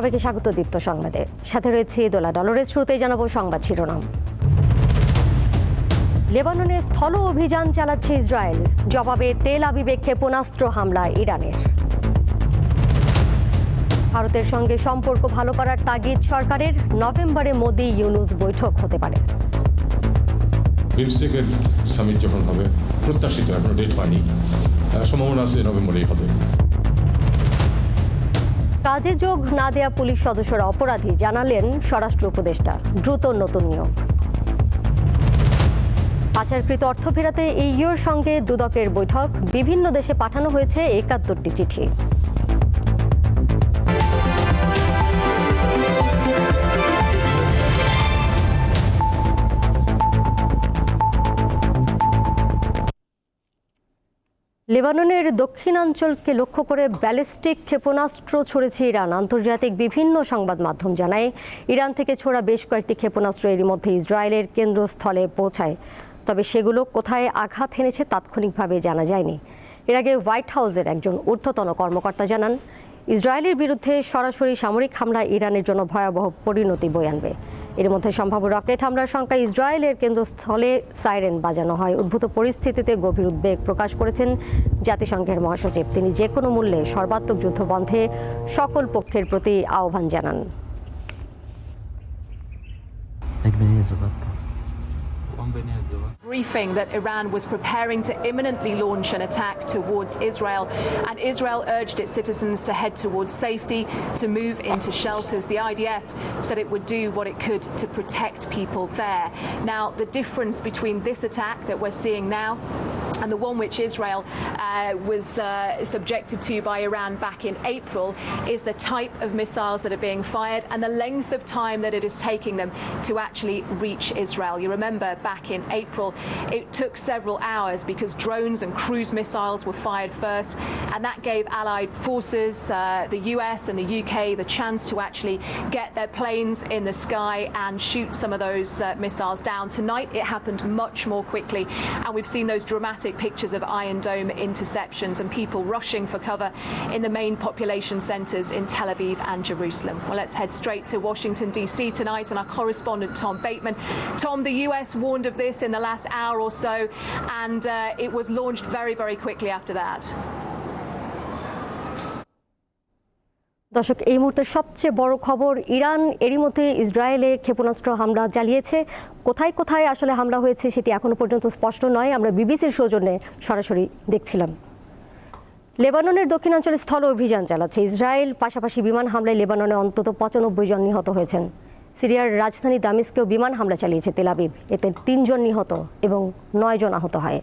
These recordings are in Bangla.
সবাইকে স্বাগত দীপ্ত সংবাদে। সাথে রয়েছে দোলা ডলরের শুরুতেই জানাব সংবাদ শিরোনাম। লেবাননে স্থল অভিযান চালাচ্ছে ইসরায়েল। জবাবে তেল আবিবে ক্ষেপণাস্ত্র হামলা ইরানের। ভারতের সঙ্গে সম্পর্ক ভালো করার তাগিদ সরকারের। নভেম্বরে মোদি ইউনুস বৈঠক হতে পারে। বিমস্টেকের সামিট যখন হবে, প্রত্যাশিত এখনও ডেট পাইনি সম্ভাবনা আছে নভেম্বরেই হবে। কাজে যোগ না দেয়া পুলিশ সদস্যরা অপরাধী জানালেন স্বরাষ্ট্র উপদেষ্টা। দ্রুত নতুন নিয়োগ পাচারকৃত অর্থ ফেরাতে ইউর সঙ্গে দুদকের বৈঠক। বিভিন্ন দেশে পাঠানো হয়েছে একাত্তরটি চিঠি। লেবাননের দক্ষিণাঞ্চলকে লক্ষ্য করে ব্যালিস্টিক ক্ষেপণাস্ত্র ছড়েছে ইরান। আন্তর্জাতিক বিভিন্ন সংবাদ মাধ্যম জানায়, ইরান থেকে ছোড়া বেশ কয়েকটি ক্ষেপণাস্ত্র এরই মধ্যে ইসরায়েলের কেন্দ্রস্থলে পৌঁছায়। তবে সেগুলো কোথায় আঘাত হেনেছে তাৎক্ষণিকভাবে জানা যায়নি। এর আগে হোয়াইট হাউসের একজন ঊর্ধ্বতন কর্মকর্তা জানান, ইসরায়েলের বিরুদ্ধে সরাসরি সামরিক হামলা ইরানের জন্য ভয়াবহ পরিণতি বয়ে আনবে। এর মধ্যে সম্ভাব্য রকেট হামলার সংখ্যা ইসরায়েলের কেন্দ্রস্থলে সাইরেন বাজানো হয় উদ্ভূত পরিস্থিতিতে গভীর উদ্বেগ প্রকাশ করেছেন জাতিসংঘের মহাসচিব তিনি যে কোনো মূল্যে সর্বাত্মক যুদ্ধ বন্ধে সকল পক্ষের প্রতি আহ্বান জানান. Briefing that Iran was preparing to imminently launch an attack towards Israel, and Israel urged its citizens to head towards safety, to move into shelters. The IDF said it would do what it could to protect people there. Now, the difference between this attack that we're seeing now and the one which Israel uh, was uh, subjected to by Iran back in April is the type of missiles that are being fired and the length of time that it is taking them to actually reach Israel. You remember back in April, it took several hours because drones and cruise missiles were fired first, and that gave Allied forces, uh, the US and the UK, the chance to actually get their planes in the sky and shoot some of those uh, missiles down. Tonight, it happened much more quickly, and we've seen those dramatic pictures of Iron Dome interceptions and people rushing for cover in the main population centres in Tel Aviv and Jerusalem. Well, let's head straight to Washington, D.C. tonight, and our correspondent Tom Bateman. Tom, the US warned of this in the last hour or so, and uh, it was launched very, very quickly after that. দর্শক, এই মুহূর্তের সবচেয়ে বড় খবর ইরান। এরই মধ্যে ইসরায়েলে ক্ষেপণাস্ত্র হামলা চালিয়েছে। কোথায় কোথায় আসলে হামলা হয়েছে সেটি এখনও পর্যন্ত স্পষ্ট নয়। আমরা বিবিসির সৌজন্যে সরাসরি দেখছিলাম। লেবাননের দক্ষিণাঞ্চলে স্থল অভিযান চালাচ্ছে। ইসরায়েল পাশাপাশি বিমান হামলায় লেবাননে অন্তত পঁচানব্বই জন নিহত হয়েছেন। সিরিয়ার রাজধানী দামিস্কেও বিমান হামলা চালিয়েছে তেলাবিব এতে তিনজন নিহত এবং নয় জন আহত হয়।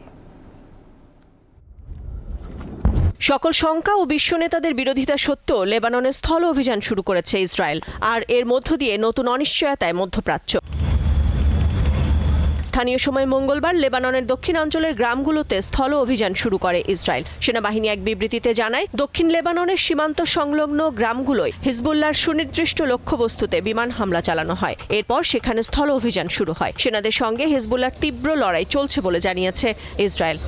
সকল শঙ্কা ও বিশ্ব নেতাদের বিরোধিতা সত্ত্বেও লেবাননে স্থল অভিযান শুরু করেছে ইসরায়েল, আর এর মধ্য দিয়ে নতুন অনিশ্চয়তায় মধ্যপ্রাচ্য। স্থানীয় সময় মঙ্গলবার লেবাননের দক্ষিণাঞ্চলের গ্রামগুলোতে স্থল অভিযান শুরু করে ইসরায়েল। সেনাবাহিনী এক বিবৃতিতে জানায়, দক্ষিণ লেবাননের সীমান্ত সংলগ্ন গ্রামগুলোয় হিজবুল্লাহর সুনির্দিষ্ট লক্ষ্যবস্তুতে বিমান হামলা চালানো হয়। এরপর সেখানে স্থল অভিযান শুরু হয়। সেনাদের সঙ্গে হিজবুল্লাহর তীব্র লড়াই চলছে বলে জানিয়েছে ইসরায়েল।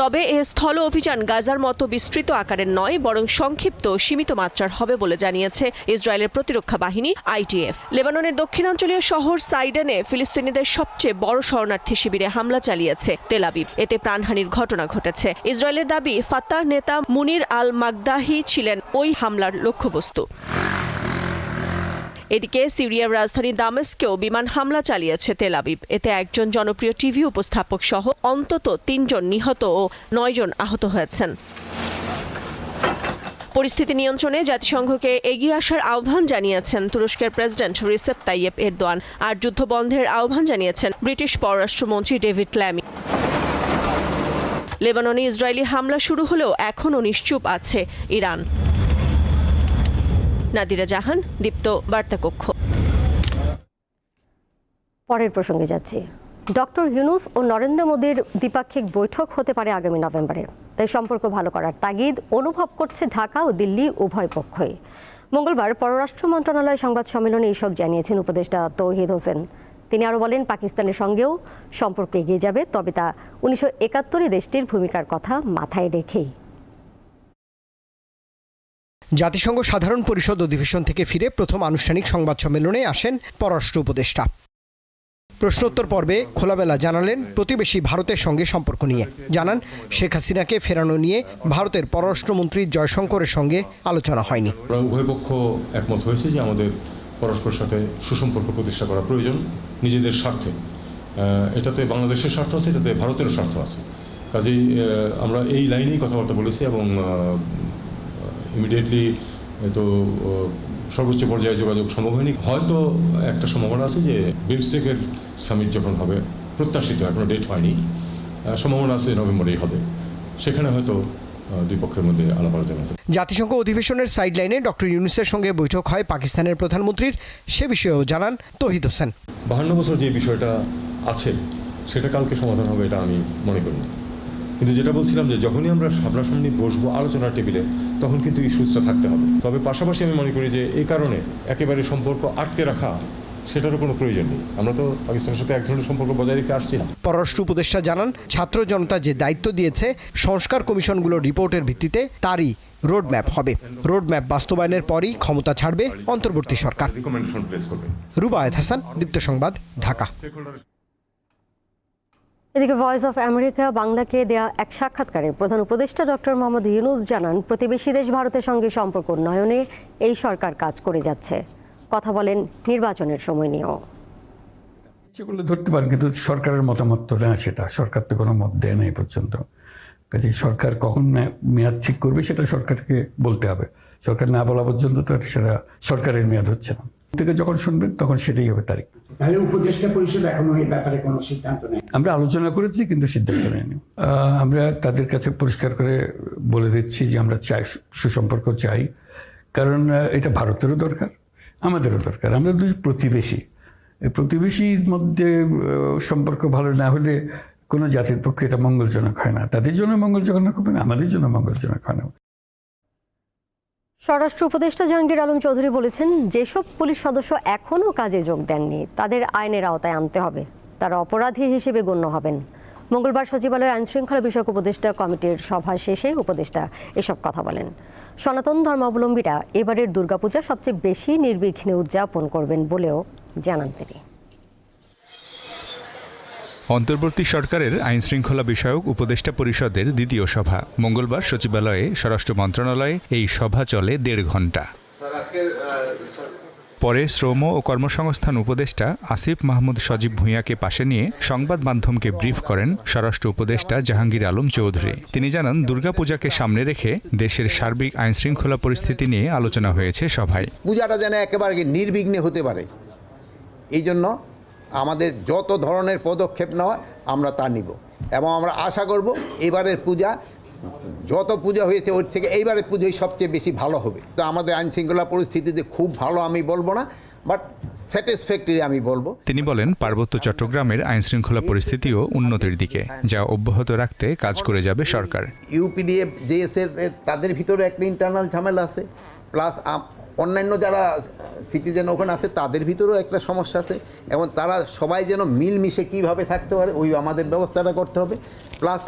তবে এ স্থল অভিযান গাজার মতো বিস্তৃত আকারের নয়, বরং সংক্ষিপ্ত, সীমিত মাত্রার হবে বলে জানিয়েছে ইসরায়েলের প্রতিরক্ষা বাহিনী, আইটিএফ। লেবাননের দক্ষিণাঞ্চলীয় শহর সাইডেনে ফিলিস্তিনিদের সবচেয়ে বড় শরণার্থী শিবিরে হামলা চালিয়েছে তেলাবিব এতে প্রাণহানির ঘটনা ঘটেছে। ইসরায়েলের দাবি ফাত্তাহ নেতা মুনির আল মাগদাহি ছিলেন ওই হামলার লক্ষ্যবস্তু। এদিকে সিরিয়ার রাজধানী দামেস্কেও বিমান হামলা চালিয়েছে তেল আবিব। এতে একজন জনপ্রিয় টিভি উপস্থাপক সহ অন্তত তিনজন নিহত ও নয়জন আহত হয়েছেন। পরিস্থিতি নিয়ন্ত্রণে জাতিসংঘকে এগিয়ে আসার আহ্বান জানিয়েছেন তুরস্কের প্রেসিডেন্ট রিসেপ তাইয়েব এরদোয়ান আর যুদ্ধ বন্ধের আহ্বান জানিয়েছেন ব্রিটিশ পররাষ্ট্রমন্ত্রী ডেভিড ল্যামি। লেবাননে ইসরায়েলি হামলা শুরু হলেও এখনও নিশ্চুপ আছে ইরান। নাদিরা জাহান, দীপ্ত বার্তাকক্ষ। পরের প্রসঙ্গে যাচ্ছি। ডক্টর ইউনুস ও নরেন্দ্র মোদীর দ্বিপাক্ষিক বৈঠক হতে পারে আগামী নভেম্বরে। তাই সম্পর্ক ভালো করার তাগিদ অনুভব করছে ঢাকা ও দিল্লি উভয় পক্ষই। মঙ্গলবার পররাষ্ট্র মন্ত্রণালয় সংবাদ সম্মেলনে এইসব জানিয়েছেন উপদেষ্টা তৌহিদ হোসেন। তিনি আরও বলেন, পাকিস্তানের সঙ্গেও সম্পর্ক এগিয়ে যাবে, তবে তা উনিশশো দেশটির ভূমিকার কথা মাথায় রেখেই। জাতিসংঘ সাধারণ পরিষদ অধিবেশন থেকে ফিরে প্রথম আনুষ্ঠানিক সংবাদ সম্মেলনে আসেন পররাষ্ট্র উপদেষ্টা। প্রশ্নোত্তর পর্বে খোলাবেলা জানালেন প্রতিবেশী ভারতের সঙ্গে সম্পর্ক নিয়ে। জানান, শেখ হাসিনাকে ফেরানো নিয়ে ভারতের পররাষ্ট্রমন্ত্রী জয়শঙ্করের সঙ্গে আলোচনা হয়নি। উভয় পক্ষ একমত হয়েছে যে আমাদের সাথে সুসম্পর্ক প্রতিষ্ঠা করা প্রয়োজন নিজেদের স্বার্থে। এটাতে বাংলাদেশের স্বার্থ আছে, এটাতে ভারতেরও স্বার্থ আছে। কাজেই আমরা এই লাইনেই কথাবার্তা বলেছি এবং ইমিডিয়েটলি তো সর্বোচ্চ পর্যায়ে যোগাযোগ সম্ভব হয়নি। হয়তো একটা সম্ভাবনা আছে যে বিমস্টেকের সামিট যখন হবে প্রত্যাশিত এখনও ডেট হয়নি সম্ভাবনা আছে নভেম্বরেই হবে। সেখানে হয়তো আহ, দুই পক্ষের মধ্যে আলাপ আলোচনা জাতিসংঘ অধিবেশনের সাইডলাইনে ডক্টর ইউনুসের সঙ্গে বৈঠক হয় পাকিস্তানের প্রধানমন্ত্রীর। সে বিষয়েও জানান তহিদ হোসেন। বাহান্ন বছর যে বিষয়টা আছে সেটা কালকে সমাধান হবে এটা আমি মনে করি না। কিন্তু যেটা বলছিলাম যে যখনই আমরা সামনাসামনি বসবো আলোচনার টেবিলে তখন কিন্তু ইস্যুসটা থাকতে হবে। তবে পাশাপাশি আমি মনে করি যে এই কারণে একেবারে সম্পর্ক আটকে রাখা সেটারও কোনো প্রয়োজন নেই। আমরা তো পাকিস্তানের সাথে এক ধরনের সম্পর্ক বজায় রেখে আসছি না। পররাষ্ট্র উপদেষ্টা জানান ছাত্র জনতা যে দায়িত্ব দিয়েছে সংস্কার কমিশনগুলোর রিপোর্টের ভিত্তিতে তারই রোডম্যাপ হবে। রোডম্যাপ বাস্তবায়নের পরই ক্ষমতা ছাড়বে অন্তর্বর্তী সরকার। রুবায়েত হাসান দীপ্ত সংবাদ ঢাকা। এদিকে ভয়েস অফ আমেরিকা বাংলাকে দেয়া এক সাক্ষাৎকারে প্রধান উপদেষ্টা ডক্টর মোহাম্মদ ইউনুস জানান, প্রতিবেশী দেশ ভারতের সঙ্গে সম্পর্ক উন্নয়নে এই সরকার কাজ করে যাচ্ছে। কথা বলেন নির্বাচনের সময় নিয়েও। করলে ধরতে পারেন, কিন্তু সরকারের মতামত তো না সেটা। সরকার তো কোনো মত দেয় না এই পর্যন্ত। কাজে সরকার কখন মেয়াদ ঠিক করবে সেটা সরকারকে বলতে হবে। সরকার না বলা পর্যন্ত তো সেটা সরকারের মেয়াদ হচ্ছে না। থেকে যখন শুনবেন তখন সেটাই হবে তারিখ। তাহলে উপদেষ্টা পরিষদ এখনও এই ব্যাপারে কোনো সিদ্ধান্ত নেই আমরা আলোচনা করেছি কিন্তু সিদ্ধান্ত নেয়নি। আমরা তাদের কাছে পরিষ্কার করে বলে দিচ্ছি যে আমরা চাই সুসম্পর্ক চাই কারণ এটা ভারতেরও দরকার আমাদেরও দরকার। আমরা দুই প্রতিবেশী। প্রতিবেশীর মধ্যে আহ, সম্পর্ক ভালো না হলে কোনো জাতির পক্ষে এটা মঙ্গলজনক হয় না। তাদের জন্য মঙ্গলজনক হবে না আমাদের জন্য মঙ্গলজনক হয় না। স্বরাষ্ট্র উপদেষ্টা জাহাঙ্গীর আলম চৌধুরী বলেছেন, যেসব পুলিশ সদস্য এখনও কাজে যোগ দেননি, তাদের আইনের আওতায় আনতে হবে। তারা অপরাধী হিসেবে গণ্য হবেন। মঙ্গলবার সচিবালয়ে আইনশৃঙ্খলা বিষয়ক উপদেষ্টা কমিটির সভা শেষে উপদেষ্টা এসব কথা বলেন। সনাতন ধর্মাবলম্বীরা এবারের দুর্গাপূজা সবচেয়ে বেশি নির্বিঘ্নে উদযাপন করবেন বলেও জানান তিনি। অন্তর্বর্তী সরকারের আইনশৃঙ্খলা বিষয়ক উপদেষ্টা পরিষদের দ্বিতীয় সভা। মঙ্গলবার সচিবালয়ে স্বরাষ্ট্র মন্ত্রণালয়ে এই সভা চলে দেড় ঘণ্টা। পরে শ্রম ও কর্মসংস্থান উপদেষ্টা আসিফ মাহমুদ সজীব ভূঁইয়াকে পাশে নিয়ে সংবাদ মাধ্যমকে ব্রিফ করেন স্বরাষ্ট্র উপদেষ্টা জাহাঙ্গীর আলম চৌধুরী। তিনি জানান দুর্গাপূজাকে সামনে রেখে দেশের সার্বিক আইনশৃঙ্খলা পরিস্থিতি নিয়ে আলোচনা হয়েছে সভায়। পূজাটা যেন একেবারে নির্বিঘ্নে হতে পারে। এই জন্য আমাদের যত ধরনের পদক্ষেপ নেওয়া আমরা তা নিব। এবং আমরা আশা করব এবারের পূজা যত পূজা হয়েছে ওর থেকে এইবারের পুজোই সবচেয়ে বেশি ভালো হবে। তো আমাদের আইন শৃঙ্খলা পরিস্থিতিতে খুব ভালো আমি বলব না বাট স্যাটিসফ্যাক্টরি আমি বলব। তিনি বলেন পার্বত্য চট্টগ্রামের আইনশৃঙ্খলা পরিস্থিতিও উন্নতির দিকে যা অব্যাহত রাখতে কাজ করে যাবে সরকার। ইউপিডিএফ জেএসের তাদের ভিতরে একটা ইন্টারনাল ঝামেলা আছে প্লাস অন্যান্য যারা সিটিজেন ওখানে আছে তাদের ভিতরেও একটা সমস্যা আছে এবং তারা সবাই যেন মিলমিশে কীভাবে থাকতে পারে ওই আমাদের ব্যবস্থাটা করতে হবে। প্লাস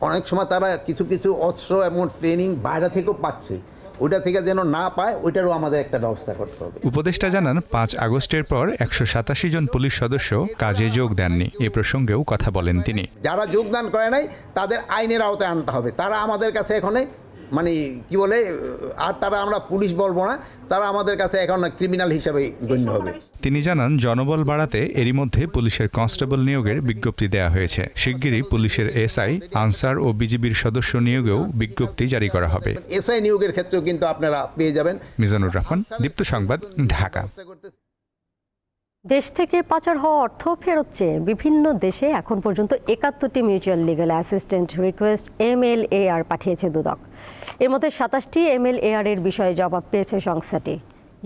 অনেক সময় তারা কিছু কিছু অস্ত্র এবং ট্রেনিং বাইরে থেকেও পাচ্ছে। ওইটা থেকে যেন না পায় ওইটারও আমাদের একটা ব্যবস্থা করতে হবে। উপদেষ্টা জানান পাঁচ আগস্টের পর একশো সাতাশি জন পুলিশ সদস্য কাজে যোগ দেননি। এ প্রসঙ্গেও কথা বলেন তিনি। যারা যোগদান করে নাই তাদের আইনের আওতায় আনতে হবে। তারা আমাদের কাছে এখানে মানে কি বলে আর তারা আমরা পুলিশ বলব না তারা আমাদের কাছে এখন ক্রিমিনাল হিসাবে গণ্য হবে। তিনি জানান জনবল বাড়াতে এরই মধ্যে পুলিশের কনস্টেবল নিয়োগের বিজ্ঞপ্তি দেওয়া হয়েছে। শিগগিরই পুলিশের এসআই আনসার ও বিজিবির সদস্য নিয়োগেও বিজ্ঞপ্তি জারি করা হবে। এসআই নিয়োগের ক্ষেত্রেও কিন্তু আপনারা পেয়ে যাবেন। মিজানুর রহমান দীপ্ত সংবাদ ঢাকা। দেশ থেকে পাচার হওয়া অর্থ ফেরত চেয়ে বিভিন্ন দেশে এখন পর্যন্ত একাত্তরটি mutual legal assistant request M L A R পাঠিয়েছে দুদক। এর মধ্যে সাতাশটি এম এল এ আর এর বিষয়ে জবাব পেয়েছে সংস্থাটি।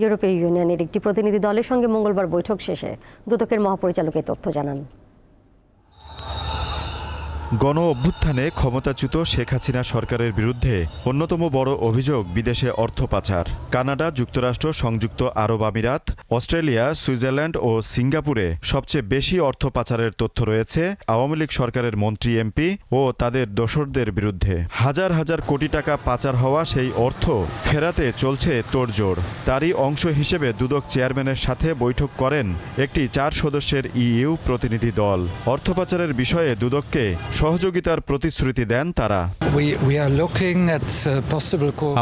ইউরোপীয় ইউনিয়নের একটি প্রতিনিধি দলের সঙ্গে মঙ্গলবার বৈঠক শেষে দুদকের মহাপরিচালকের তথ্য জানান। গণ অভ্যুত্থানে ক্ষমতাচ্যুত শেখ হাসিনা সরকারের বিরুদ্ধে অন্যতম বড় অভিযোগ বিদেশে অর্থ পাচার। কানাডা, যুক্তরাষ্ট্র, সংযুক্ত আরব আমিরাত, অস্ট্রেলিয়া, সুইজারল্যান্ড ও সিঙ্গাপুরে সবচেয়ে বেশি অর্থ পাচারের তথ্য রয়েছে আওয়ামী লীগ সরকারের মন্ত্রী এমপি ও তাদের দোসরদের বিরুদ্ধে। হাজার হাজার কোটি টাকা পাচার হওয়া সেই অর্থ ফেরাতে চলছে তোড়জোড়। তারই অংশ হিসেবে দুদক চেয়ারম্যানের সাথে বৈঠক করেন একটি চার সদস্যের ইইউ প্রতিনিধি দল। অর্থ পাচারের বিষয়ে দুদককে সহযোগিতার প্রতিশ্রুতি দেন তারা।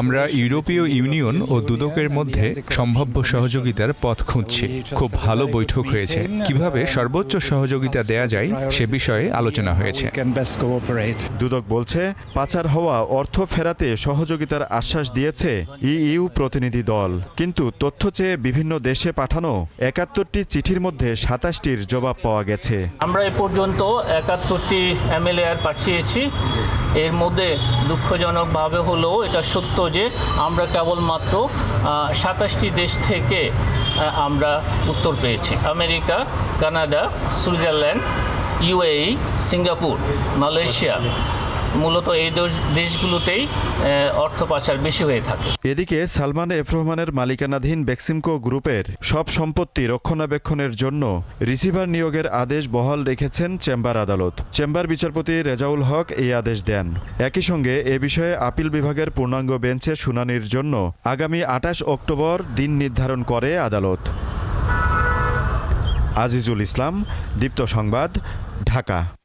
আমরা ইউরোপীয় ইউনিয়ন ও দুদকের মধ্যে সম্ভাব্য সহযোগিতার পথ খুঁজছি। খুব ভালো বৈঠক হয়েছে। কীভাবে সর্বোচ্চ সহযোগিতা দেয়া যায় সে বিষয়ে আলোচনা হয়েছে। দুদক বলছে পাচার হওয়া অর্থ ফেরাতে সহযোগিতার আশ্বাস দিয়েছে ইইউ প্রতিনিধি দল। কিন্তু তথ্য চেয়ে বিভিন্ন দেশে পাঠানো একাত্তরটি চিঠির মধ্যে সাতাশটির জবাব পাওয়া গেছে। আমরা এ পর্যন্ত একাত্তরটি এমএলএআর পাঠিয়েছি। এর মধ্যে দুঃখজনকভাবে হলেও এটা সত্য যে আমরা কেবলমাত্র সাতাশটি দেশ থেকে আমরা উত্তর পেয়েছি। America, Canada, Switzerland, UAE, Singapore, Malaysia মূলত এই দেশ- দেশগুলোতেই অর্থ পাচার বেশি হয়ে থাকে। এদিকে সালমান এফ রহমানের মালিকানাধীন বেক্সিমকো গ্রুপের সব সম্পত্তি রক্ষণাবেক্ষণের জন্য রিসিভার নিয়োগের আদেশ বহাল রেখেছেন চেম্বার আদালত। চেম্বার বিচারপতি রেজাউল হক এই আদেশ দেন। একই সঙ্গে এ বিষয়ে আপিল বিভাগের পূর্ণাঙ্গ বেঞ্চে শুনানির জন্য আগামী আঠাশ অক্টোবর দিন নির্ধারণ করে আদালত। আজিজুল ইসলাম, দীপ্ত সংবাদ, ঢাকা।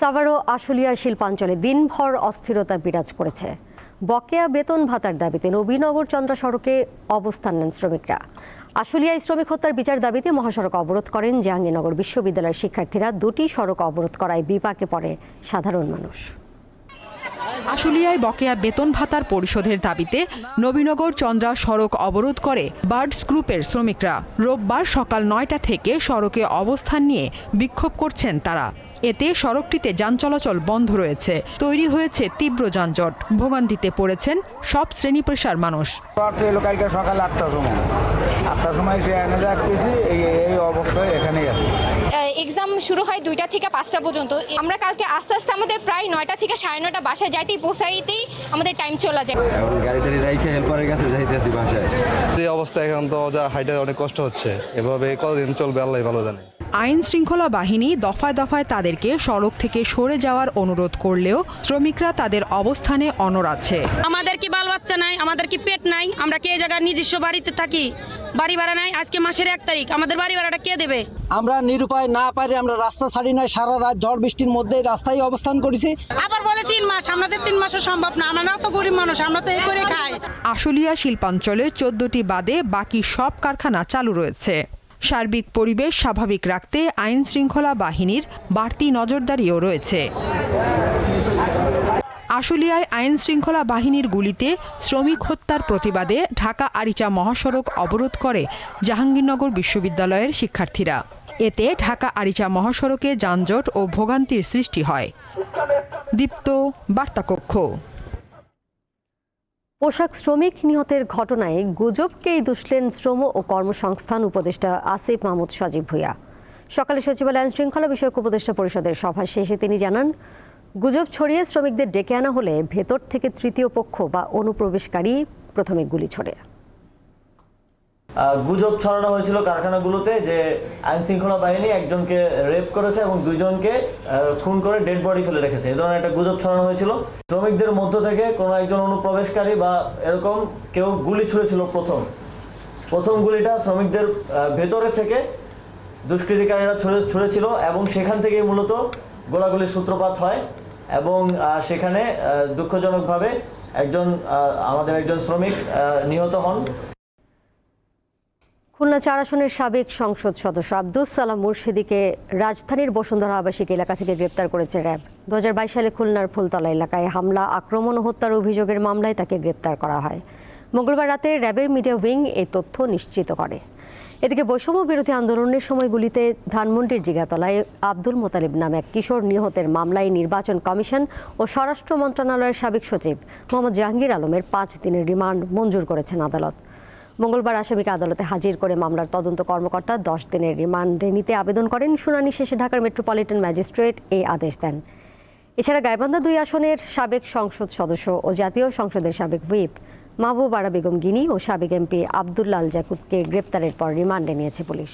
সাভারও আশুলিয়া শিল্পাঞ্চলে দিনভর অস্থিরতা বিরাজ করেছে। বকেয়া বেতন ভাতার দাবিতে নবীনগর চন্দ্রা সড়কে অবস্থান নেন শ্রমিকরা। আশুলিয়ায় শ্রমিক হত্যার বিচার দাবিতে মহাসড়ক অবরোধ করেন জাহাঙ্গীরনগর বিশ্ববিদ্যালয়ের শিক্ষার্থীরা। দুটি সড়ক অবরোধ করায় বিপাকে পড়ে সাধারণ মানুষ। আশুলিয়ায় বকেয়া বেতন ভাতার পরিশোধের দাবিতে নবীনগর চন্দ্রা সড়ক অবরোধ করে বার্ডস গ্রুপের শ্রমিকরা। রোববার সকাল নয়টা থেকে সড়কে অবস্থান নিয়ে বিক্ষোভ করছেন তারা। এতে সড়কটিতে যান চলাচল বন্ধ রয়েছে। তৈরি হয়েছে তীব্র যানজট। ভোগান্তিতে পড়েছেন সব শ্রেণি পেশার মানুষ। সকাল আটটার সময়। আটটার সময় সে এনে যাচ্ছি এই এই অবস্থায় এখানেই আছে। এক্সাম শুরু হয় দুইটা থেকে পাঁচটা পর্যন্ত। আমরা কালকে আস্তে আস্তে আমাদের প্রায় নয়টা থেকে সাড়ে নয়টা বাসায় যাইতেই পৌঁছাইতেই আমাদের টাইম চলে যায়। গাড়ি টাড়ি রাইখে হেল্পারের কাছে যাইতেছি বাসায়। এই অবস্থা এখন তো যা হাইটে অনেক কষ্ট হচ্ছে। এভাবে কতদিন চলবে আল্লাহ ভালো জানে। আইন শৃঙ্খলা বাহিনী দফায় দফায় তাদেরকে সড়ক থেকে সরে যাওয়ার অনুরোধ করলেও শ্রমিকরা তাদের অবস্থানে অনড় আছে। আমাদের কি বাল বাচ্চা নাই আমাদের কি পেট নাই আমরা কি এই জায়গায় নিজস্ব বাড়িতে থাকি? বাড়ি ভাড়া নাই আজকে মাসের এক তারিখ। আমাদের বাড়ি ভাড়াটা কে দেবে? আমরা নিরুপায় না পারি আমরা রাস্তা ছাড়ি নাই সারা রাত ঝড় বৃষ্টির মধ্যে রাস্তায় অবস্থান করেছি। আবার বলে তিন মাস আমাদের তিন মাসও সম্ভব না আমরা তো গরিব মানুষ আমরা তো এই করে খাই। আশুলিয়া শিল্পাঞ্চলে চোদ্দটি বাদে বাকি সব কারখানা চালু রয়েছে। সার্বিক পরিবেশ স্বাভাবিক রাখতে আইন শৃঙ্খলা বাহিনীর বাড়তি নজরদারিও রয়েছে। আশুলিয়ায় আইন শৃঙ্খলা বাহিনীর গুলিতে শ্রমিক হত্যার প্রতিবাদে ঢাকা আরিচা মহাসড়ক অবরোধ করে জাহাঙ্গীরনগর বিশ্ববিদ্যালয়ের শিক্ষার্থীরা। এতে ঢাকা আরিচা মহাসড়কে যানজট ও ভোগান্তির সৃষ্টি হয়। দীপ্ত বার্তাকক্ষ। পোশাক শ্রমিক নিহতের ঘটনায় গুজবকেই দুষলেন শ্রম ও কর্মসংস্থান উপদেষ্টা আসিফ মাহমুদ সজীব ভুইয়া। সকালে সচিবালয় আইন শৃঙ্খলা বিষয়ক উপদেষ্টা পরিষদের সভা শেষে তিনি জানান গুজব ছড়িয়ে শ্রমিকদের ডেকে আনা হলে ভেতর থেকে তৃতীয় পক্ষ বা অনুপ্রবেশকারী প্রথমে গুলি ছোড়ে। গুজব ছড়ানো হয়েছিল কারখানাগুলোতে যে আইন শৃঙ্খলা বাহিনী একজনকে রেপ করেছে এবং দুইজনকে খুন করে ডেড বডি ফেলে রেখেছে। এই ধরনের একটা গুজব ছড়ানো হয়েছিল। শ্রমিকদের মধ্য থেকে কোনো একজন অনুপ্রবেশকারী বা এরকম কেউ গুলি ছুঁড়েছিল প্রথম। প্রথম গুলিটা শ্রমিকদের ভেতরে থেকে দুষ্কৃতিকারীরা ছুড়ে, ছুঁড়েছিল এবং সেখান থেকেই মূলত গোলাগুলির সূত্রপাত হয়। এবং সেখানে দুঃখজনকভাবে একজন আমাদের একজন শ্রমিক নিহত হন। খুলনা চার আসনের সাবেক সংসদ সদস্য আব্দুস সালাম মুর্শিদিকে রাজধানীর বসুন্ধরা আবাসিক এলাকা থেকে গ্রেপ্তার করেছে র্যাব। দু হাজার বাইশ সালে খুলনার ফুলতলা এলাকায় হামলা, আক্রমণ ও হত্যার অভিযোগের মামলায় তাকে গ্রেপ্তার করা হয়। মঙ্গলবার রাতে র্যাবের মিডিয়া উইং এই তথ্য নিশ্চিত করে। এদিকে বৈষম্য বিরোধী আন্দোলনের সময়গুলিতে ধানমন্ডির জিগাতলায় আব্দুল মোতালিব নামে এক কিশোর নিহতের মামলায় নির্বাচন কমিশন ও স্বরাষ্ট্র মন্ত্রণালয়ের সাবেক সচিব মোহাম্মদ জাহাঙ্গীর আলমের পাঁচ দিনের রিমান্ড মঞ্জুর করেছেন আদালত। মঙ্গলবার আসামিকে আদালতে হাজির করে মামলার তদন্ত কর্মকর্তা দশ দিনের রিমান্ডে নিতে আবেদন করেন। শুনানি শেষে ঢাকার মেট্রোপলিটন ম্যাজিস্ট্রেট এই আদেশ দেন। এছাড়া গাইবান্ধা দুই আসনের সাবেক সংসদ সদস্য ও জাতীয় সংসদের সাবেক হুইপ মাহবুব আরা বেগম গিনি ও সাবেক এমপি আবদুল্লাল জাকুবকে গ্রেপ্তারের পর রিমান্ডে নিয়েছে পুলিশ।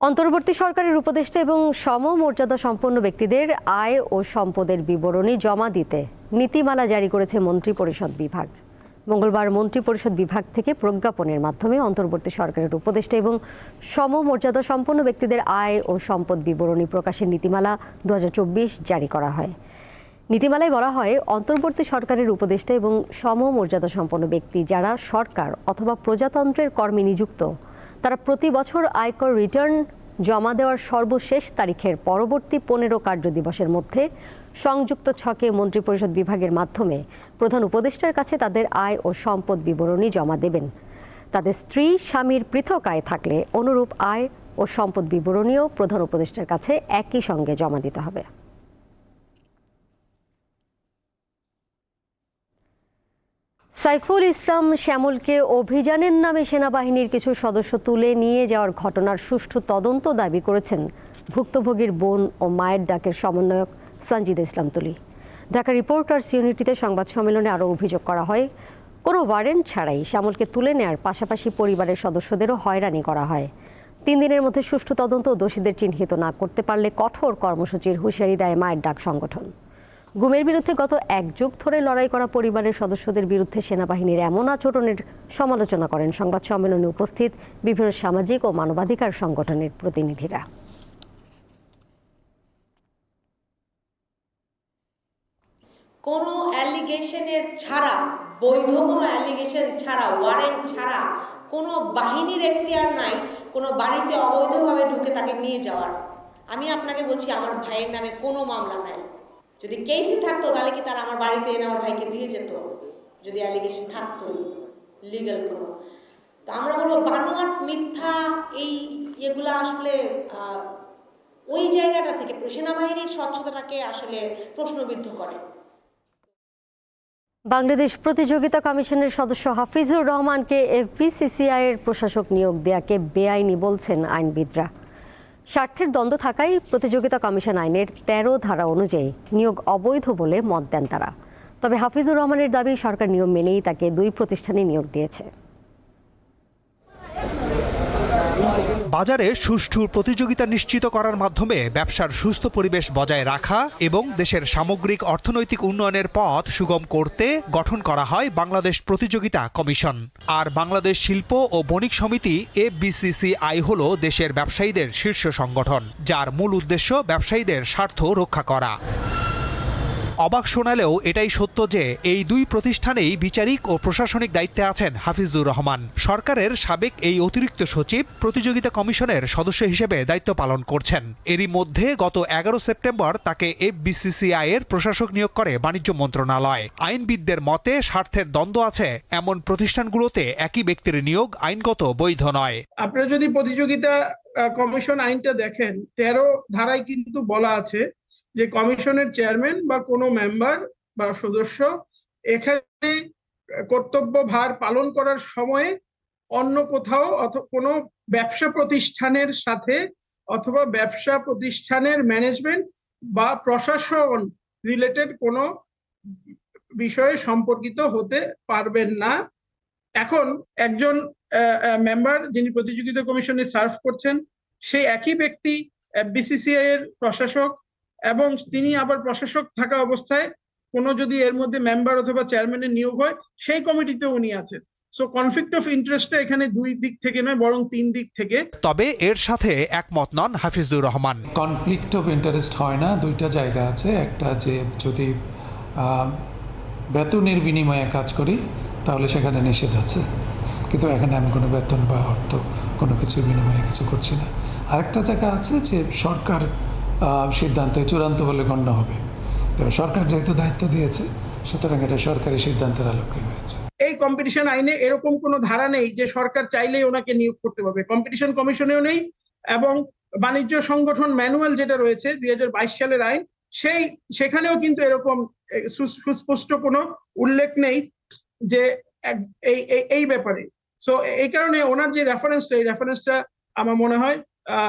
অন্তর্বর্তী সরকারের উপদেষ্টা এবং সমমর্যাদা সম্পন্ন ব্যক্তিদের আয় ও সম্পদের বিবরণী জমা দিতে নীতিমালা জারি করেছে মন্ত্রিপরিষদ বিভাগ। মঙ্গলবার মন্ত্রিপরিষদ বিভাগ থেকে প্রজ্ঞাপনের মাধ্যমে অন্তর্বর্তী সরকারের উপদেষ্টা এবং সমমর্যাদা সম্পন্ন ব্যক্তিদের আয় ও সম্পদ বিবরণী প্রকাশের নীতিমালা দু হাজার চব্বিশ জারি করা হয়। নীতিমালায় বলা হয়, অন্তর্বর্তী সরকারের উপদেষ্টা এবং সমমর্যাদা সম্পন্ন ব্যক্তি যারা সরকার অথবা প্রজাতন্ত্রের কর্মে নিযুক্ত, তারা প্রতি বছর আয়কর রিটার্ন জমা দেওয়ার সর্বশেষ তারিখের পরবর্তী পনেরো কার্য দিবসের মধ্যে সংযুক্ত ছকে মন্ত্রিপরিষদ বিভাগের মাধ্যমে প্রধান উপদেষ্টার কাছে তাদের আয় ও সম্পদ বিবরণী জমা দেবেন। তাদের স্ত্রী, স্বামীর পৃথক আয় থাকলে অনুরূপ আয় ও সম্পদ বিবরণীও প্রধান উপদেষ্টার কাছে একই সঙ্গে জমা দিতে হবে। সাইফুল ইসলাম শ্যামলকে অভিযানের নামে সেনাবাহিনীর কিছু সদস্য তুলে নিয়ে যাওয়ার ঘটনার সুষ্ঠু তদন্ত দাবি করেছেন ভুক্তভোগীর বোন ও মায়ের ডাকের সমন্বয়ক সঞ্জিদ ইসলাম তুলি। ঢাকা রিপোর্টার্স ইউনিটিতে সংবাদ সম্মেলনে আরও অভিযোগ করা হয়, কোনো ওয়ারেন্ট ছাড়াই শ্যামলকে তুলে নেয়ার পাশাপাশি পরিবারের সদস্যদেরও হয়রানি করা হয়। তিন দিনের মধ্যে সুষ্ঠু তদন্ত ও দোষীদের চিহ্নিত না করতে পারলে কঠোর কর্মসূচির হুঁশিয়ারি দেয় মায়ের ডাক সংগঠন। গুমের বিরুদ্ধে গত এক যুগ ধরে লড়াই করা পরিবারের সদস্যদের বিরুদ্ধে সেনাবাহিনীর এমন আচরণের সমালোচনা করেন সংবাদ সম্মেলনে উপস্থিত বিভিন্ন সামাজিক ও মানবাধিকার সংগঠনের প্রতিনিধিরা। কোনো অ্যালিগেশনের ছাড়া, বৈধ কোনো অ্যালিগেশন ছাড়া, ওয়ারেন্ট ছাড়া কোনো বাহিনীর এখতিয়ার নাই, কোনো বাড়িতে অবৈধভাবে ঢুকে তাকে নিয়ে যাওয়ার। আমি আপনাকে বলছি, আমার ভাইয়ের নামে কোনো মামলা নাই। যদি কেসই থাকতো, তাহলে কি তারা আমার বাড়িতে এনে আমার ভাইকে দিয়ে যেত? যদি অ্যালিগেশন থাকতো লিগ্যাল কোনো। তো আমরা বলব, বানোয়াট, মিথ্যা, এই এগুলো আসলে ওই জায়গাটা থেকে সেনাবাহিনীর স্বচ্ছতাটাকে আসলে প্রশ্নবিদ্ধ করে। বাংলাদেশ প্রতিযোগিতা কমিশনের সদস্য হাফিজুর রহমানকে এফবিসিসিআই এর প্রশাসক নিয়োগ দেয়াকে বেআইনি বলছেন আইনবিদরা। স্বার্থের দ্বন্দ্ব থাকায় প্রতিযোগিতা কমিশন আইনের তেরো ধারা অনুযায়ী নিয়োগ অবৈধ বলে মত দেন তারা। তবে হাফিজুর রহমানের দাবি সরকার নিয়ম মেনেই তাকে দুই প্রতিষ্ঠানে নিয়োগ দিয়েছে। বাজারে সুষ্ঠু প্রতিযোগিতা নিশ্চিত করার মাধ্যমে ব্যবসার সুস্থ পরিবেশ বজায় রাখা এবং দেশের সামগ্রিক অর্থনৈতিক উন্নয়নের পথ সুগম করতে গঠন করা হয় বাংলাদেশ প্রতিযোগিতা কমিশন। আর বাংলাদেশ শিল্প ও বণিক সমিতি এফবিসিসিআই হল দেশের ব্যবসায়ীদের শীর্ষ সংগঠন, যার মূল উদ্দেশ্য ব্যবসায়ীদের স্বার্থ রক্ষা করা। অবাক শোনালেও এটাই সত্য যে এই দুই প্রতিষ্ঠানেই বিচারিক ও প্রশাসনিক দায়িত্বে আছেন হাফিজুর রহমান। সরকারের সাবেক এই অতিরিক্ত সচিব প্রতিযোগিতা কমিশনের সদস্য হিসেবে দায়িত্ব পালন করছেন। এরই মধ্যে গত এগারো সেপ্টেম্বর তাকে এফবিসিসিআই এর প্রশাসক নিয়োগ করে বাণিজ্য মন্ত্রণালয়। আইনবিদদের মতে স্বার্থের দ্বন্দ্ব আছে, এমন প্রতিষ্ঠানগুলোতে একই ব্যক্তির নিয়োগ আইনগত বৈধ নয়। আপনারা যদি প্রতিযোগিতা কমিশন আইনটা দেখেন, তেরো ধারায় কিন্তু বলা আছে যে কমিশনের চেয়ারম্যান বা কোনো মেম্বার বা সদস্য এখানে কর্তব্য ভার পালন করার সময়ে অন্য কোথাও কোনো ব্যবসা প্রতিষ্ঠানের সাথে অথবা ব্যবসা প্রতিষ্ঠানের ম্যানেজমেন্ট বা প্রশাসন রিলেটেড কোনো বিষয়ে সম্পর্কিত হতে পারবেন না। এখন একজন মেম্বার যিনি প্রতিযোগিতা কমিশনে সার্ভ করছেন, সেই একই ব্যক্তি বিসিসিআই এর প্রশাসক এবং তিনি আবার প্রশাসক থাকা অবস্থায় কোনো যদি এর মধ্যে মেম্বার অথবা চেয়ারম্যানের নিয়োগ হয় সেই কমিটিতে উনি আছেন। সো কনফ্লিক্ট অফ ইন্টারেস্টটা এখানে দুই দিক থেকে নয় বরং তিন দিক থেকে। তবে এর সাথে একমত নন Hafizur Rahman. Conflict of interest হয় না দুইটা জায়গা আছে। একটা যে যদি আহ, বেতনের বিনিময়ে কাজ করি তাহলে সেখানে নিষেধ আছে। কিন্তু এখানে আমি কোনো বেতন বা অর্থ কোনো কিছু বিনিময়ে কিছু করছি না। আরেকটা জায়গা আছে যে সরকার সিদ্ধান্তে চূড়ান্ত হলে গণ্য হবে। তবে সরকার যেহেতু দায়িত্ব দিয়েছে, সুতরাং এটা সরকারি সিদ্ধান্তের আলোকে হয়েছে। এই কম্পিটিশন আইনে এরকম কোনো ধারা নেই যে সরকার চাইলেই ওনাকে নিয়োগ করতে পারবে। কম্পিটিশন কমিশনেও নেই এবং বাণিজ্য সংগঠন ম্যানুয়াল যেটা রয়েছে, দুই হাজার বাইশ সালের আইন, সেই, সেখানেও কিন্তু এরকম সুস্পষ্ট কোনো উল্লেখ নেই যে এই, এই- ব্যাপারে। সো এই কারণে ওনার যে রেফারেন্সটা এই রেফারেন্সটা আমার মনে হয়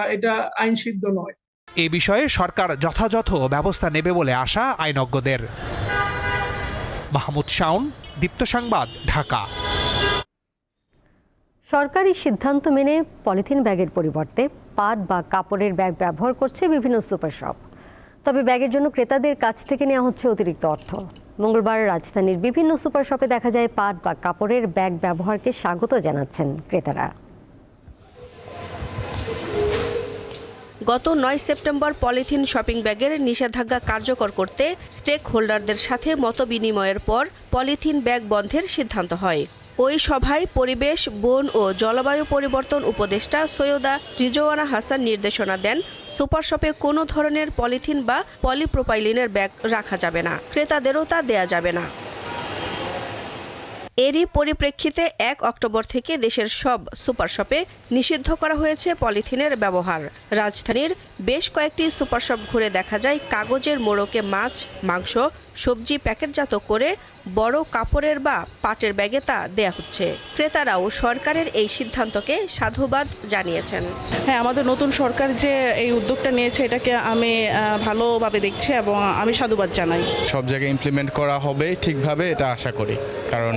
এটা আইন সিদ্ধ নয়। এ বিষয়ে সরকার যথাযথ ব্যবস্থা নেবে বলে আশা আইনজ্ঞদের। মাহমুদ শাওন, দীপ্ত সংবাদ, ঢাকা। সরকারি সিদ্ধান্ত মেনে পলিথিন ব্যাগের পরিবর্তে পাট বা কাপড়ের ব্যাগ ব্যবহার করছে বিভিন্ন সুপার শপ তবে ব্যাগের জন্য ক্রেতাদের কাছ থেকে নেওয়া হচ্ছে অতিরিক্ত অর্থ। মঙ্গলবার রাজধানীর বিভিন্ন সুপার শপে দেখা যায় পাট বা কাপড়ের ব্যাগ ব্যবহারকে স্বাগত জানাচ্ছেন ক্রেতারা। গত নয় সেপ্টেম্বর পলিথিন শপিং ব্যাগের নিষেধাজ্ঞা কার্যকর করতে স্টেক হোল্ডারদের সাথে মতবিনিময়ের পর পলিথিন ব্যাগ বন্ধের সিদ্ধান্ত হয়। ওই সভায় পরিবেশ, বন ও জলবায়ু পরিবর্তন উপদেষ্টা সৈয়দা রিজওয়ানা হাসান নির্দেশনা দেন, সুপার শপে কোনো ধরনের পলিথিন বা পলিপ্রোপাইলিনের ব্যাগ রাখা যাবে না, ক্রেতাদেরও তা দেয়া যাবে না। এরই পরিপ্রেক্ষিতে এক অক্টোবর থেকে দেশের সব সুপার শপে নিষিদ্ধ করা হয়েছে পলিথিনের ব্যবহার। রাজধানীর বেশ কয়েকটি সুপার শপ ঘুরে দেখা যায়। কাগজের মোড়কে মাছ মাংস সবজি প্যাকেটজাত করে বড় কাপড়ের বা পাটের ব্যাগে তা দেয়া হচ্ছে। ক্রেতারাও সরকারের এই সিদ্ধান্তকে সাধুবাদ জানিয়েছেন। হ্যাঁ আমাদের নতুন সরকার যে এই উদ্যোগটা নিয়েছে এটাকে আমি ভালোভাবে দেখছি এবং আমি সাধুবাদ জানাই। সব জায়গায় ইমপ্লিমেন্ট করা হবে ঠিকভাবে এটা আশা করি। কারণ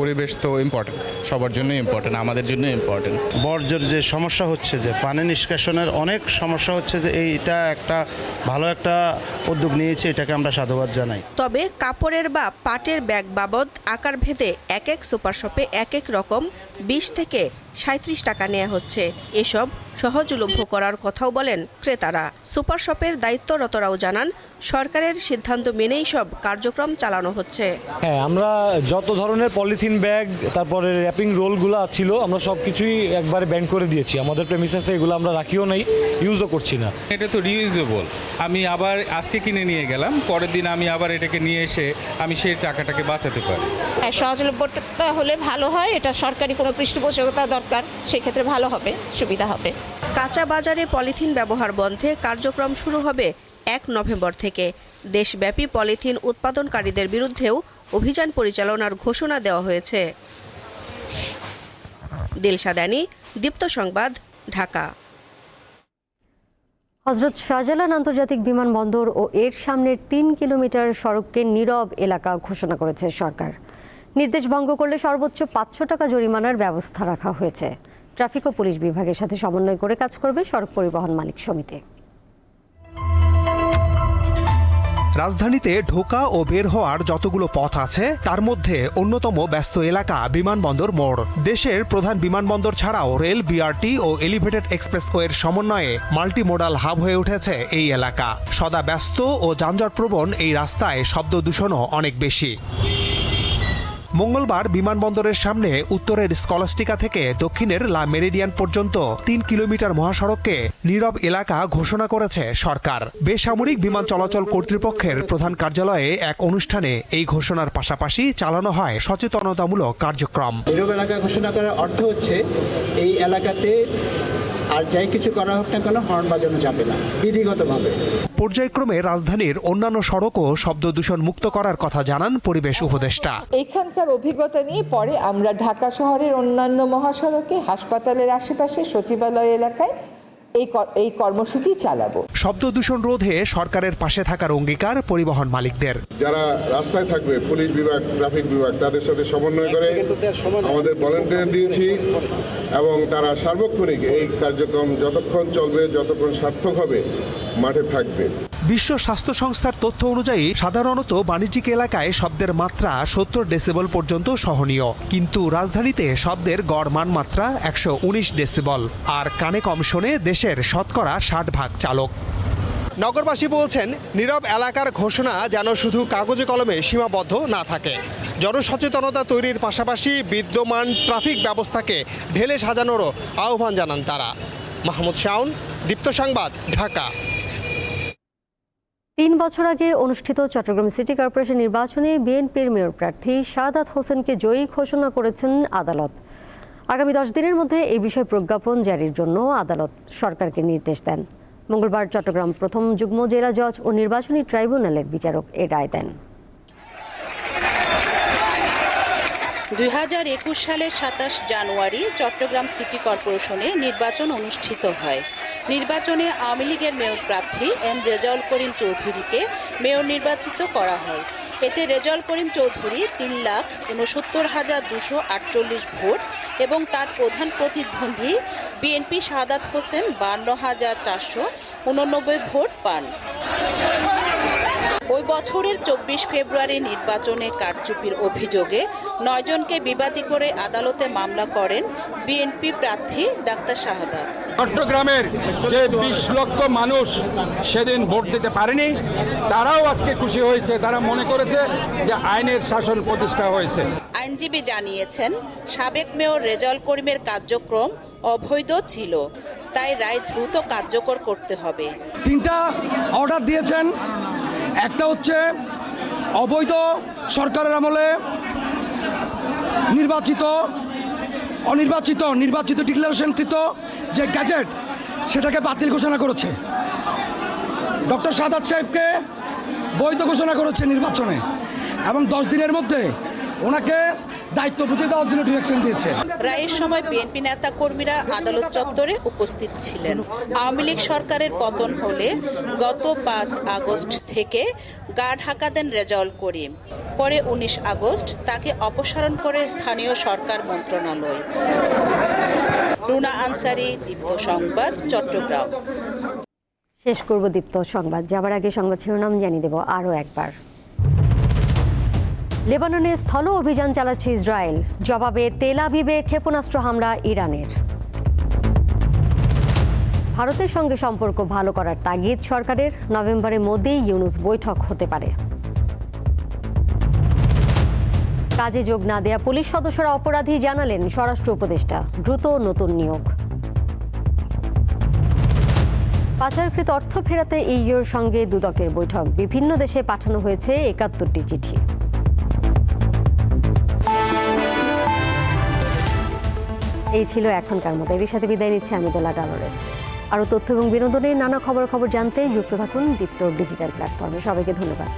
পরিবেশ তো ইম্পর্টেন্ট সবার জন্য ইম্পর্টেন্ট আমাদের জন্য ইম্পর্টেন্ট বর্জ্যের যে সমস্যা হচ্ছে যে পানি নিষ্কাশনের অনেক সমস্যা হচ্ছে যে এইটা একটা ভালো একটা উদ্যোগ নিয়েছে, এটাকে আমরা সাধুবাদ জানাই। তবে কাপড়ের বা পাটের ব্যাগ বাবদ আকার ভেদে এক এক সুপার শপে এক এক রকম বিশ থেকে সাঁত্রিশ টাকা নেওয়া হচ্ছে। এসব সহজলভ্য করার কথাও বলেন ক্রেতারা। সুপার শপের দায়িত্বরতরাও জানান সরকারের সিদ্ধান্ত মেনেই সব কার্যক্রম চালানো হচ্ছে। হ্যাঁ আমরা যত ধরনের পলিথিন ব্যাগ তারপরে র্যাপিং রোলগুলো ছিল আমরা সব কিছুই একবারে ব্যান করে দিয়েছি। আমাদের প্রেমিসাসে এগুলো আমরা রাখিও নাই ইউজও করছি না। এটা তো রিউজেবল আমি আবার আজকে কিনে নিয়ে গেলাম পরের দিন আমি আবার এটাকে নিয়ে এসে আমি সেই টাকাটাকে বাঁচাতে পারি। হ্যাঁ সহজলভ্যতা হলে ভালো হয় এটা সরকারি কোনো পৃষ্ঠপোষকতা দরকার সেক্ষেত্রে ভালো হবে সুবিধা হবে। কাঁচা বাজারে পলিথিন ব্যবহার বন্ধে কার্যক্রম শুরু হবে এক নভেম্বর থেকে। দেশব্যাপী পলিথিন উৎপাদনকারীদের বিরুদ্ধেও অভিযান পরিচালনার ঘোষণা দেওয়া হয়েছে। দিলশাদানি দীপ্ত সংবাদ ঢাকা। হজরত শাহজালাল আন্তর্জাতিক বিমানবন্দর ও এর সামনের তিন কিলোমিটার সড়ককে নীরব এলাকা ঘোষণা করেছে সরকার। নির্দেশ ভঙ্গ করলে সর্বোচ্চ পাঁচশো টাকা জরিমানার ব্যবস্থা রাখা হয়েছে। ট্রাফিক ও পুলিশ বিভাগের সাথে সমন্বয় করে কাজ করবে সড়ক পরিবহন মালিক সমিতি। রাজধানীতে ঢোকা ও বের হওয়ার যতগুলো পথ আছে, তার মধ্যে অন্যতম ব্যস্ত এলাকা বিমানবন্দর মোড়। দেশের প্রধান বিমানবন্দর ছাড়াও রেল বিআরটি ও এলিভেটেড এক্সপ্রেসওয়ের সমন্বয়ে মাল্টি মাল্টিমোডাল হাব হয়ে উঠেছে এই এলাকা। সদা ব্যস্ত ও যানজটপ্রবণ এই রাস্তায় শব্দ দূষণও অনেক বেশি। মঙ্গলবার বিমানবন্দরের সামনে উত্তরের স্কলাস্টিকা থেকে দক্ষিণের লা মেরিডিয়ান পর্যন্ত তিন কিলোমিটার মহাসড়ককে নীরব এলাকা ঘোষণা করেছে সরকার। বেসামরিক বিমান চলাচল কর্তৃপক্ষের প্রধান কার্যালয়ে এক অনুষ্ঠানে এই ঘোষণার পাশাপাশি চালানো হয় সচেতনতামূলক কার্যক্রম। নীরব এলাকা ঘোষণা করার অর্থ হচ্ছে এই এলাকাতে আর যাই কিছু করা হোক না কেন হর্ন বাজানো যাবে না বিধিগতভাবে। পর্যায়ক্রমে রাজধানীর অন্যান্য সড়কও শব্দ দূষণ মুক্ত করার কথা জানান পরিবেশ উপদেষ্টা। এখানকার অভিজ্ঞতা নিয়ে পরে আমরা ঢাকা শহরের অন্যান্য মহাসড়কে হাসপাতালের আশেপাশে সচিবালয় এলাকায় এই এই কর্মসূচি চালাবো। শব্দ দূষণ রোধে সরকারের পাশে থাকার অঙ্গীকার পরিবহন মালিকদের। যারা রাস্তায় থাকবে পুলিশ বিভাগ ট্রাফিক বিভাগ তাদের সাথে সমন্বয় করে আমাদের ভলেন্টিয়ার দিয়েছি এবং তারা সার্বক্ষণিক এই কার্যক্রম যতক্ষণ চলবে যতক্ষণ সার্থক হবে মাঠে থাকবে। বিশ্ব স্বাস্থ্য সংস্থার তথ্য অনুযায়ী সাধারণত বাণিজ্যিক এলাকায় শব্দের মাত্রা সত্তর ডেসিবল পর্যন্ত সহনীয়। কিন্তু রাজধানীতে শব্দের গড় মান মাত্রা একশো উনিশ ডেসিবল। আর কানে কম শোনে দেশের শতকরা ষাট ভাগ চালক। নগরবাসী বলছেন, নীরব এলাকার ঘোষণা যেন শুধু কাগজে কলমে সীমাবদ্ধ না থাকে। জনসচেতনতা তৈরির পাশাপাশি বিদ্যমান ট্রাফিক ব্যবস্থাকে ঢেলে সাজানোরও আহ্বান জানান তারা। মাহমুদ শাওন, দীপ্ত সংবাদ, ঢাকা। তিন বছর আগে অনুষ্ঠিত চট্টগ্রাম সিটি কর্পোরেশন নির্বাচনে বিএনপির মেয়র প্রার্থী শাহাদাত হোসেনকে জয়ী ঘোষণা করেছেন আদালত। আগামী দশ দিনের মধ্যে এই বিষয়ে প্রজ্ঞাপন জারির জন্য আদালত সরকারকে নির্দেশ দেন। মঙ্গলবার চট্টগ্রাম প্রথম যুগ্ম জেলা জজ ও নির্বাচনী ট্রাইব্যুনালের বিচারক এ রায় দেন। দুই হাজার একুশ সালের সাতাশ জানুয়ারি চট্টগ্রাম সিটি কর্পোরেশনে নির্বাচন অনুষ্ঠিত হয়। নির্বাচনে আওয়ামী লীগের মেয়র প্রার্থী এম রেজাউল করিম চৌধুরীকে মেয়র নির্বাচিত করা হয়। এতে রেজাল করিম চৌধুরী তিন লাখ উনসত্তর হাজার দুশো আটচল্লিশ ভোট এবং তার প্রধান প্রতিদ্বন্দ্বী বিএনপি শাহাদ হোসেন বান্ন হাজার চারশো উননব্বই ভোট পান। ওই বছরের চব্বিশ ফেব্রুয়ারি নির্বাচনে কারচুপির অভিযোগে নয়জনকে বিবাদী করে আদালতে মামলা করেন বিএনপি প্রার্থী ডাক্তার শাহাদাত। চট্টগ্রামের যে বিশ লক্ষ মানুষ সেদিন ভোট দিতে পারেনি তারাও আজকে খুশি হয়েছে। তারা মনে করেছে যে আইনের শাসন প্রতিষ্ঠা হয়েছে। আইনজীবী জানিয়েছেন সাবেক মেয়র রেজাল করিমের কার্যক্রম অবৈধ ছিল তাই রায় দ্রুত কার্যকর করতে হবে। তিনটা অর্ডার দিয়েছেন। একটা হচ্ছে অবৈধ সরকারের আমলে নির্বাচিত, অনির্বাচিত, নির্বাচিত ডিক্লারেশনকৃত যে গ্যাজেট, সেটাকে বাতিল ঘোষণা করেছে। ডক্টর সাদাত সাহেবকে বৈধ ঘোষণা করেছে নির্বাচনে। এবং দশ দিনের মধ্যে ওনাকে দায়িত্ব বুঝে দেওয়ার জন্য ডিরেকশন দিয়েছে। রায়ের সময় বিএনপি নেতা কর্মীরা আদালত চত্বরে উপস্থিত ছিলেন। আওয়ামী লীগ সরকারের পতন হলে গত পাঁচ আগস্ট থেকে গা ঢাকা দেন রেজাউল করিম। পরে উনিশ আগস্ট তাকে অপসারণ করে স্থানীয় সরকার মন্ত্রণালয়। রুনা আনসারি দীপ্ত সংবাদ চট্টগ্রাম। শেষ করব দীপ্ত সংবাদ। যাবার আগে সংবাদ শিরোনাম জানিয়ে দেব আরও একবার। লেবাননে স্থল অভিযান চালাচ্ছে ইসরায়েল। জবাবে তেল আবিবে ক্ষেপণাস্ত্র হামলা ইরানের। ভারতের সঙ্গে সম্পর্ক ভালো করার তাগিদ সরকারের। নভেম্বরে মোদি ইউনুস বৈঠক হতে পারে। কাজে যোগ না দেয়া পুলিশ সদস্যরা অপরাধী জানালেন স্বরাষ্ট্র উপদেষ্টা। দ্রুত নতুন নিয়োগ। পাচারকৃত অর্থ ফেরাতে ইউর সঙ্গে দুদকের বৈঠক। বিভিন্ন দেশে পাঠানো হয়েছে একাত্তরটি চিঠি। এই ছিল এখনকার মতো। এর সাথে বিদায় নিচ্ছে আমি দোলা ডালোরেস আরও তথ্য এবং বিনোদনের নানা খবর খবর জানতে যুক্ত থাকুন দীপ্ত ডিজিটাল প্ল্যাটফর্মে। সবাইকে ধন্যবাদ।